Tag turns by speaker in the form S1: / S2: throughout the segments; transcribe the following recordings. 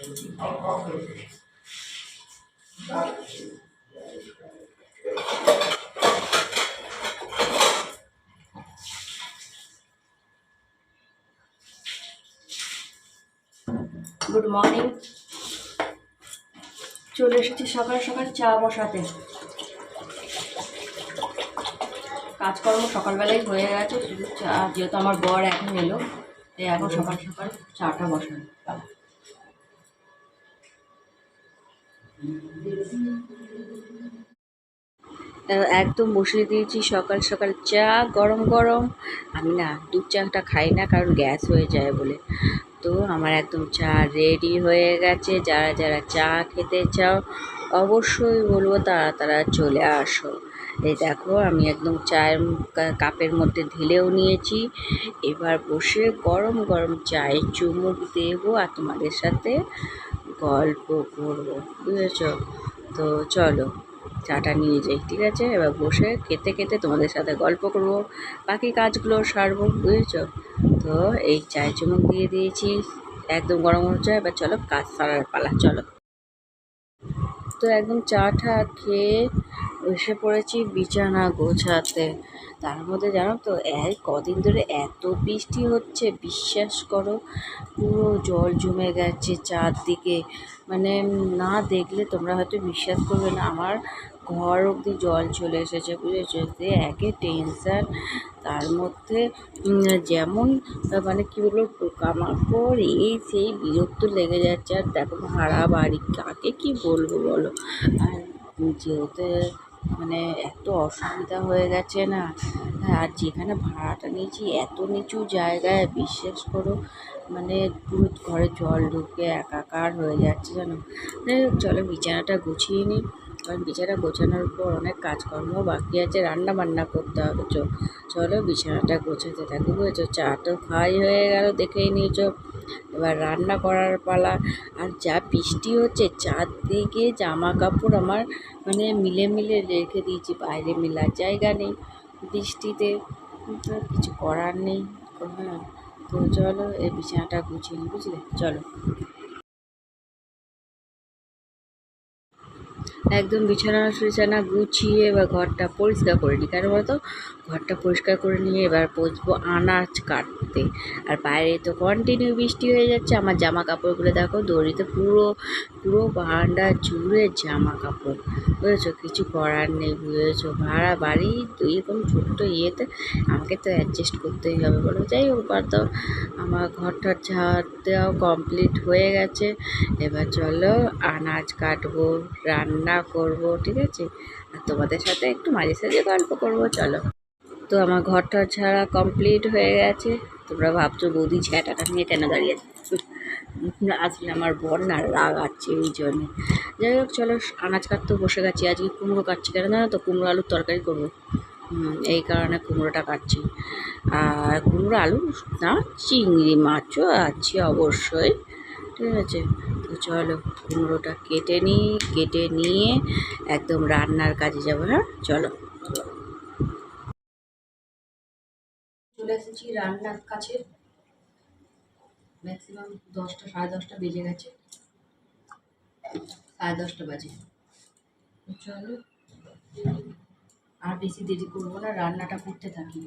S1: Good morning চলে এসেছি সকাল সকাল চা বসাতে। কাজকর্ম সকালবেলায় হয়ে গেছে, শুধু চা, যেহেতু আমার বর এখন এলো, তাই এখন সকাল সকাল চাটা বসানো একদম বসিয়ে দিয়েছি সকাল সকাল চা, গরম গরম। আমি না দুধ চাটা খাই না, কারণ গ্যাস হয়ে যায় বলে। তো আমার একদম চা রেডি হয়ে গেছে। যারা যারা চা খেতে চাও, অবশ্যই বলব তারা তারা চলে আসো। এই দেখো, আমি একদম চায়ের কাপের মধ্যে ঢেলেও নিয়েছি। এবার বসে গরম গরম চায়ে চুমুক দেবো আর তোমাদের সাথে গল্প করব, বুঝেছ? তো চলো, চাটা নিয়ে যাই, ঠিক আছে? এবার বসে খেতে খেতে তোমাদের সাথে গল্প করব, বাকি কাজগুলো সারবো, বুঝেছ? তো এই চায় চুমুক দিয়ে দিয়েছি, একদম গরম চা এবার চলো কাজ সারার পালা, চলো। তো একদম চা টা খেয়ে এসে পড়েছি বিছানা গোছাতে। তার মধ্যে জানো তো, এই কদিন ধরে এত বৃষ্টি হচ্ছে, বিশ্বাস করো, পুরো জল জমে গেছে চারদিকে। মানে না দেখলে তোমরা হয়তো বিশ্বাস করবে না, আমার ঘর অবধি জল চলে এসেছে, বুঝেছ? যে একে টেনশান তার মধ্যে যেমন মানে কী বলব, পোকামাকড়, এই সেই বিরক্ত লেগে যাচ্ছে। আর দেখো ভাড়া বাড়ি, কাকে কি বলব বলো? আর যেহেতু মানে এত অসুবিধা হয়ে গেছে না। আর যেখানে ভাড়াটা নিয়েছি এত নিচু জায়গায় বিশ্বাস করো মানে পুরো ঘরে জল ঢুকে একাকার হয়ে যাচ্ছে যেন হোক, চলো বিছানাটা গুছিয়ে নিই। কারণ বিছানা গোছানোর পর অনেক কাজকর্ম বাকি আছে রান্না বান্না করতে হবে, চো, চলো বিছানাটা গোছাতে থাকি বুঝেছ, চা তো খাওয়াই হয়ে গেল দেখেই নিয়েছো। এবার রান্না করার পালা, আর যা বৃষ্টি হচ্ছে চারদিকে জামা কাপড় আমার মানে মিলে মিলে রেখে দিয়েছি, বাইরে মেলার জায়গা নেই বৃষ্টিতে কিছু করার নেই হ্যাঁ তো চলো এই বিছানাটা গুছিয়ে নিই বুঝলে? চলো। একদম বিছানা টিছানা গুছিয়ে এবার ঘরটা পরিষ্কার করে নিই। কেন বলতো? ঘরটা পরিষ্কার করে নিয়ে এবার বসবো আনাজ কাটতে। আর বাইরে তো কন্টিনিউ বৃষ্টি হয়ে যাচ্ছে, আমার জামা কাপড়গুলো দেখো, দড়িতে পুরো পুরো বারান্দা জুড়ে জামা কাপড় বুঝেছ? কিছু করার নেই, বুঝেছ? ভাড়া, বাড়ি এরকম ছোট্ট ইয়েতে আমাকে তো অ্যাডজাস্ট করতেই হবে বলো। যাই হোক তো আমার ঘরটার ঝাড় দেওয়াও কমপ্লিট হয়ে গেছে। এবার চলো আনাজ কাটবো, রান্না করব, ঠিক আছে? আর তোমাদের সাথে একটু মাঝে সাঝে গল্প করব, চলো। তো আমার ঘরটা ছাড়া কমপ্লিট হয়ে গেছে। তোমরা ভাবছ, বৌদি ঝ্যাটাটা নিয়ে কেন দাঁড়িয়ে? আসলে আমার বর না রাগ আছে এই জন্যে। যাই হোক, চলো, আনাজ কাটতে বসে গেছি। আজকে কুমড়ো কাটছি কেন জানো তো? কুমড়ো আলুর তরকারি করব। এই কারণে কুমড়োটা কাটছি। আর কুমড়ো আলু না, চিংড়ি মাছও আছে অবশ্যই, ঠিক আছে? তো চলো কুমড়োটা কেটে নিই, কেটে নিয়ে একদম রান্নার কাজে যাব হ্যাঁ? চলো। চলে এসেছি রান্নার কাছে। ম্যাক্সিমাম দশটা, সাড়ে দশটা বেজে গেছে। সাড়ে দশটা বাজে। চলো, আর বেশি দেরি করব না, রান্নাটা করতে থাকি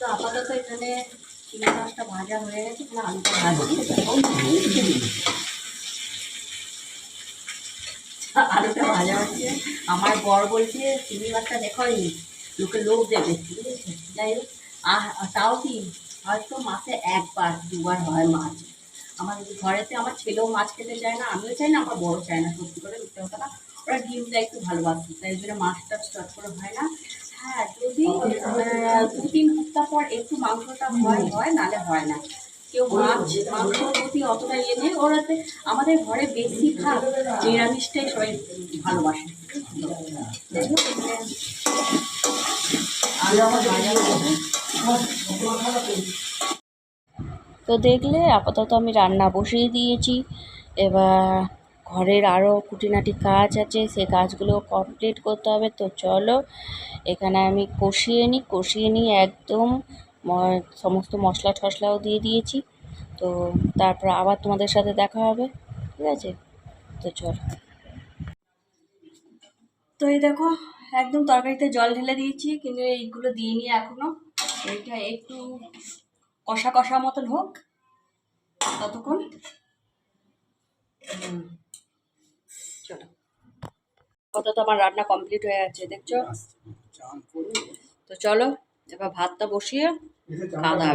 S1: তো আপাতত এখানে চিংড়ি মাছটা ভাজা হয়ে গেছে, এখানে আলুটা ভাজি আলুটা ভাজা হচ্ছে। আমার বর বলছে চিংড়ি মাছটা দেখোই লোকে লোক দেবে, বুঝেছে? যাই হোক আর তাও কি? হয়তো মাসে একবার, দুবার হয় মাছ। আমার ঘরেতে আমার ছেলেও মাছ খেতে চায় না, আমিও চাই না, আমার বড় চায় না, সত্যি করে মিথ্যে কথা না। ওরা ডিমটা একটু ভালোবাসে তাই জন্য মাছটা স্টার্ট করে হয় না। হ্যাঁ যদি দু তিন সপ্তাহ পর একটু মাংসটা হয় হয় নালে হয় না। কেউ মাছ মাংসর প্রতি অতটা ইয়ে নেই। ওরাতে আমাদের ঘরে বেশি ভাগ নিরামিষটাই সবাই ভালোবাসে। তো দেখলে, আপাতত আমি রান্না বসিয়ে দিয়েছি। এবার ঘরের আরও খুঁটিনাটি কাজ আছে সে কাজগুলো কমপ্লিট করতে হবে। তো চলো এখানে আমি কষিয়ে নিই কষিয়ে নিই একদম সমস্ত মশলা টশলাও দিয়ে দিয়েছি। তো তারপর আবার তোমাদের সাথে দেখা হবে ঠিক আছে? তো চলো। তো এই দেখো একদম তরকারিতে জল ঢেলে দিয়েছি কিন্তু এইগুলো দিইনি এখনও। এটা একটু কষা কষা মতন হোক ততক্ষণ। হুম, আপাতত আমার রান্না কমপ্লিট হয়ে যাচ্ছে দেখছ? তো চলো এবার ভাতটা বসিয়ে খাওয়া দাওয়া